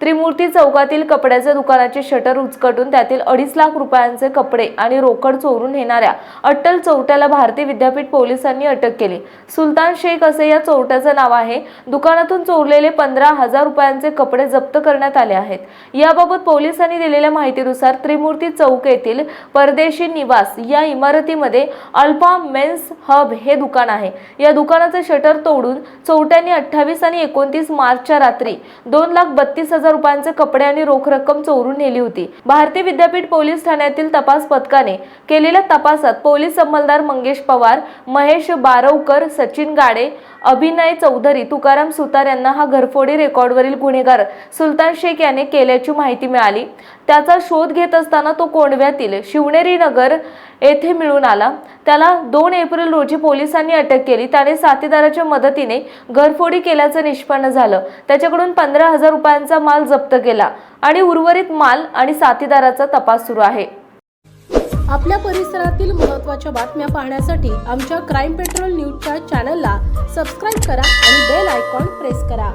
त्रिमूर्ती चौकातील कपड्याच्या दुकानाचे शटर उचकटून त्यातील अडीच लाख रुपयांचे कपडे आणि रोकड चोरून नेणाऱ्या अट्टल चोरट्याला भारतीय विद्यापीठ पोलिसांनी अटक केली. सुलतान शेख असे या चोरट्याचं नाव आहे. दुकानातून चोरलेले पंधरा हजार रुपयांचे कपडे जप्त करण्यात आले आहेत. याबाबत पोलिसांनी दिलेल्या माहितीनुसार त्रिमूर्ती चौक येथील परदेशी निवास या इमारतीमध्ये अल्फा मेन्स हब हे दुकान आहे. या दुकानाचे शटर तोडून चोरट्यांनी अठ्ठावीस आणि एकोणतीस मार्चच्या रात्री दोन लाख बत्तीस हजार हजार रुपयांचे कपडे आणि रोख रक्कम चोरून नेली होती. भारतीय विद्यापीठ पोलीस ठाण्यातील तपास पथकाने केलेल्या तपासात पोलीस अंमलदार मंगेश पवार महेश बारवकर सचिन गाडे अभिनय चौधरी तुकाराम सुतार यांना हा घरफोडी रेकॉर्डवरील गुन्हेगार सुलतान शेख याने केल्याची माहिती मिळाली. त्याचा शोध घेत असताना तो कोंडव्यातील शिवनेरी नगर येथे मिळून आला. त्याला दोन एप्रिल रोजी पोलिसांनी अटक केली. त्याने साथीदाराच्या मदतीने घरफोडी केल्याचं निष्पन्न झालं. त्याच्याकडून पंधरा हजार रुपयांचा माल जप्त केला आणि उर्वरित माल आणि साथीदाराचा तपास सुरू आहे. आपल्या परिसरातील महत्त्वाच्या बातम्या पाहण्यासाठी आमच्या क्राईम पेट्रोल न्यूजच्या चॅनलला सबस्क्राईब करा आणि बेल आयकॉन प्रेस करा.